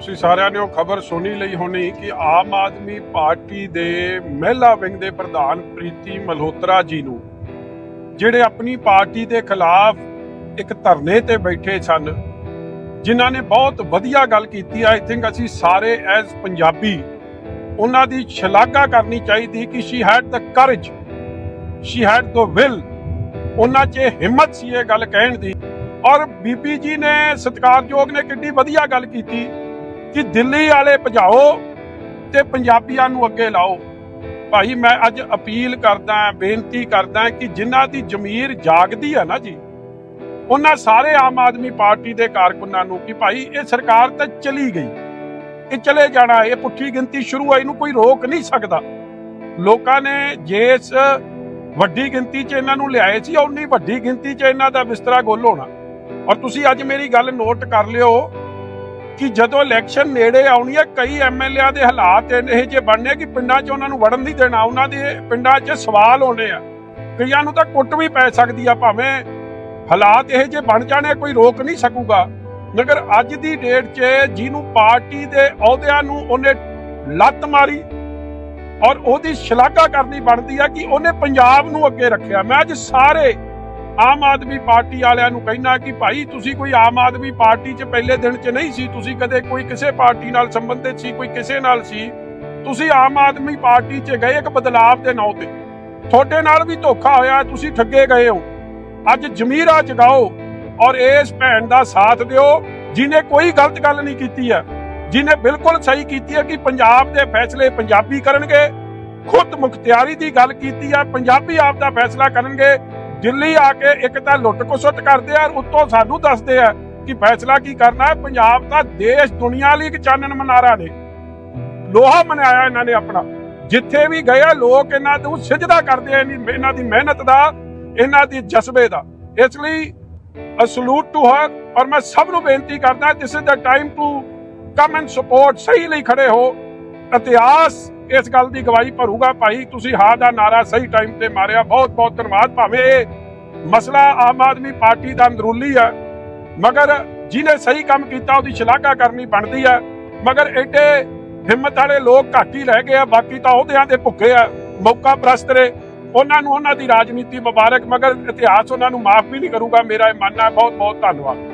ਤੁਸੀਂ ਸਾਰਿਆਂ ਨੇ ਉਹ ਖਬਰ ਸੁਣੀ ਲਈ ਹੋਣੀ ਕਿ ਆਮ ਆਦਮੀ ਪਾਰਟੀ ਦੇ ਮਹਿਲਾ ਵਿੰਗ ਦੇ ਪ੍ਰਧਾਨ ਪ੍ਰੀਤੀ ਮਲਹੋਤਰਾ ਜੀ ਨੂੰ, ਜਿਹੜੇ ਆਪਣੀ ਪਾਰਟੀ ਦੇ ਖਿਲਾਫ ਇੱਕ ਧਰਨੇ ਤੇ ਬੈਠੇ ਸਨ, ਜਿਨ੍ਹਾਂ ਨੇ ਬਹੁਤ ਵਧੀਆ ਗੱਲ ਕੀਤੀ ਆਈ ਥਿੰਕ ਅਸੀਂ ਸਾਰੇ ਐਜ਼ ਪੰਜਾਬੀ, ਉਹਨਾਂ ਦੀ ਸ਼ਲਾਘਾ ਕਰਨੀ ਚਾਹੀਦੀ ਕਿ she had the courage she had the will ਉਹਨਾਂ 'ਚ ਹਿੰਮਤ ਸੀ ਇਹ ਗੱਲ ਕਹਿਣ ਦੀ। ਔਰ ਬੀਬੀ ਜੀ ਨੇ ਸਤਿਕਾਰਯੋਗ ਨੇ ਕਿੰਨੀ ਵਧੀਆ ਗੱਲ ਕੀਤੀ। ਕਿ ਦਿੱਲੀ ਵਾਲੇ ਭਜਾਓ ਤੇ ਪੰਜਾਬੀਆਂ ਨੂੰ ਅੱਗੇ ਲਾਓ। ਭਾਈ, ਮੈਂ ਅੱਜ ਅਪੀਲ ਕਰਦਾ, ਬੇਨਤੀ ਕਰਦਾ ਕਿ ਜਿਨ੍ਹਾਂ ਦੀ ਜ਼ਮੀਰ ਜਾਗਦੀ ਹੈ ਨਾ ਜੀ, ਉਹਨਾਂ ਸਾਰੇ ਆਮ ਆਦਮੀ ਪਾਰਟੀ ਦੇ ਕਾਰਕੁਨਾਂ ਨੂੰ ਕਿ ਭਾਈ, ਇਹ ਸਰਕਾਰ ਤਾਂ ਚਲੀ ਗਈ। ਇਹ ਚਲੇ ਜਾਣਾ, ਇਹ ਪੁੱਠੀ ਗਿਣਤੀ ਸ਼ੁਰੂ ਹੋਈ ਨੂੰ ਕੋਈ ਰੋਕ ਨਹੀਂ ਸਕਦਾ। ਲੋਕਾਂ ਨੇ ਜਿਸ ਵੱਡੀ ਗਿਣਤੀ 'ਚ ਇਹਨਾਂ ਨੂੰ ਲਿਆਏ ਸੀ ਉਨੀ ਵੱਡੀ ਗਿਣਤੀ 'ਚ ਇਹਨਾਂ ਦਾ ਬਿਸਤਰਾ ਗੁੱਲ ਹੋਣਾ। ਔਰ ਤੁਸੀਂ ਅੱਜ ਮੇਰੀ ਗੱਲ ਨੋਟ ਕਰ ਲਿਓ ਕਿ ਜਦੋਂ ਇਲੈਕਸ਼ਨ ਨੇੜੇ ਆਉਣੀ ਹੈ, ਕਈ ਐਮਐਲਏਆਂ ਦੇ ਹਾਲਾਤ ਇਹ ਜੇ ਬਣਨੇ ਕਿ ਪਿੰਡਾਂ 'ਚ ਉਹਨਾਂ ਨੂੰ ਵੜਨ ਨਹੀਂ ਦੇਣਾ, ਉਹਨਾਂ ਦੇ ਪਿੰਡਾਂ 'ਚ ਸਵਾਲ ਹੋਣੇ ਆ। ਕਈਆਂ ਨੂੰ ਤਾਂ ਕੁੱਟ ਵੀ ਪੈ ਸਕਦੀ ਆ, ਭਾਵੇਂ ਹਾਲਾਤ ਇਹ ਜੇ ਬਣ ਜਾਣੇ, ਕੋਈ ਰੋਕ ਨਹੀਂ ਸਕੂਗਾ। ਮਗਰ ਅੱਜ ਦੀ ਡੇਟ 'ਚ ਜਿਹਨੂੰ ਪਾਰਟੀ ਦੇ ਅਹੁਦਿਆਂ ਨੂੰ ਉਹਨੇ ਲੱਤ ਮਾਰੀ ਔਰ ਉਹਦੀ ਸ਼ਲਾਘਾ ਕਰਨੀ ਬਣਦੀ ਆ ਕਿ ਉਹਨੇ ਪੰਜਾਬ ਨੂੰ ਅੱਗੇ ਰੱਖਿਆ। ਮੈਂ ਅੱਜ ਸਾਰੇ ਆਮ ਆਦਮੀ ਪਾਰਟੀ ਵਾਲਿਆਂ ਨੂੰ ਕਹਿਣਾ ਕਿ ਭਾਈ ਤੁਸੀਂ ਕੋਈ ਆਮ ਆਦਮੀ ਪਾਰਟੀ 'ਚ ਪਹਿਲੇ ਦਿਨ 'ਚ ਨਹੀਂ ਸੀ, ਤੁਸੀਂ ਕਦੇ ਕੋਈ ਕਿਸੇ ਪਾਰਟੀ ਨਾਲ ਸੰਬੰਧਿਤ ਸੀ, ਕੋਈ ਕਿਸੇ ਨਾਲ ਸੀ, ਤੁਸੀਂ ਆਮ ਆਦਮੀ ਪਾਰਟੀ 'ਚ ਗਏ ਇੱਕ ਬਦਲਾਵ ਦੇ ਨਾਂ ਤੇ। ਤੁਹਾਡੇ ਨਾਲ ਵੀ ਧੋਖਾ ਹੋਇਆ, ਤੁਸੀਂ ਠੱਗੇ ਗਏ ਹੋ। ਅੱਜ ਜ਼ਮੀਰਾ ਜਗਾਓ ਔਰ ਇਸ ਭੈਣ ਦਾ ਸਾਥ ਦਿਓ, ਜਿਨੇ ਕੋਈ ਗਲਤ ਗੱਲ ਨਹੀਂ ਕੀਤੀ ਹੈ, ਜਿਨੇ ਬਿਲਕੁਲ ਸਹੀ ਕੀਤੀ ਹੈ ਕਿ ਪੰਜਾਬ ਦੇ ਫੈਸਲੇ ਪੰਜਾਬੀ ਕਰਨਗੇ। ਖੁਦ ਮੁਖਤਿਆਰੀ ਦੀ ਗੱਲ ਕੀਤੀ ਹੈ, ਪੰਜਾਬੀ ਆਪ ਦਾ ਫੈਸਲਾ ਕਰਨਗੇ। ਦਿੱਲੀ ਆ ਕੇ ਇੱਕ ਤਾਂ ਲੁੱਟ ਖਸੁੱਟ ਕਰਦੇ ਆ ਉੱਤੋਂ ਸਾਨੂੰ ਦੱਸਦੇ ਆ ਕਿ ਫੈਸਲਾ ਕੀ ਕਰਨਾ ਹੈ? ਪੰਜਾਬ ਦਾ ਦੇਸ਼ ਦੁਨੀਆ ਲਈ ਇੱਕ ਚਾਨਣ ਮਨਾਰਾ ਨੇ। ਲੋਹਾ ਮਨਾਇਆ ਇਹਨਾਂ ਨੇ ਆਪਣਾ। ਜਿੱਥੇ ਵੀ ਗਏ ਲੋਕ ਇਹਨਾਂ ਨੂੰ ਸਿਜਦਾ ਕਰਦੇ ਆ ਇਹਨਾਂ ਦੀ ਮਿਹਨਤ ਦਾ, ਇਹਨਾਂ ਦੀ ਜਜ਼ਬੇ ਦਾ। ਇਸ ਲਈ ਅ ਟੂ ਹਰ ਔਰ ਮੈਂ ਸਭ ਨੂੰ ਬੇਨਤੀ ਕਰਦਾ this is the time to come and support ਸਹੀ ਲਈ ਖੜੇ ਹੋ। ਇਤਿਹਾਸ ਇਸ ਗੱਲ ਦੀ ਗਵਾਹੀ ਭਰੂਗਾ ਭਾਈ, ਤੁਸੀਂ ਹਾਂ ਦਾ ਨਾਰਾ ਸਹੀ ਟਾਈਮ ਤੇ ਮਾਰਿਆ। ਬਹੁਤ ਬਹੁਤ ਧੰਨਵਾਦ। ਭਾਵੇਂ ਇਹ ਮਸਲਾ ਆਮ ਆਦਮੀ ਪਾਰਟੀ ਦਾ ਅੰਦਰੂਲੀ ਹੈ ਮਗਰ ਜਿਹਨੇ ਸਹੀ ਕੰਮ ਕੀਤਾ, ਉਹਦੀ ਸ਼ਲਾਘਾ ਕਰਨੀ ਬਣਦੀ ਹੈ ਮਗਰ ਐਡੇ ਹਿੰਮਤ ਵਾਲੇ ਲੋਕ ਘੱਟ ਹੀ ਰਹਿ ਗਏ ਆ, ਬਾਕੀ ਤਾਂ ਉਹਦਿਆਂ ਦੇ ਭੁੱਖੇ ਆ, ਮੌਕਾ ਪ੍ਰਸਤ ਨੇ ਉਹਨਾਂ ਨੂੰ ਉਹਨਾਂ ਦੀ ਰਾਜਨੀਤੀ ਮੁਬਾਰਕ, ਮਗਰ ਇਤਿਹਾਸ ਉਹਨਾਂ ਨੂੰ ਮਾਫ ਵੀ ਨਹੀਂ ਕਰੂਗਾ। ਮੇਰਾ ਇਹ ਮੰਨਣਾ, ਬਹੁਤ ਬਹੁਤ ਧੰਨਵਾਦ।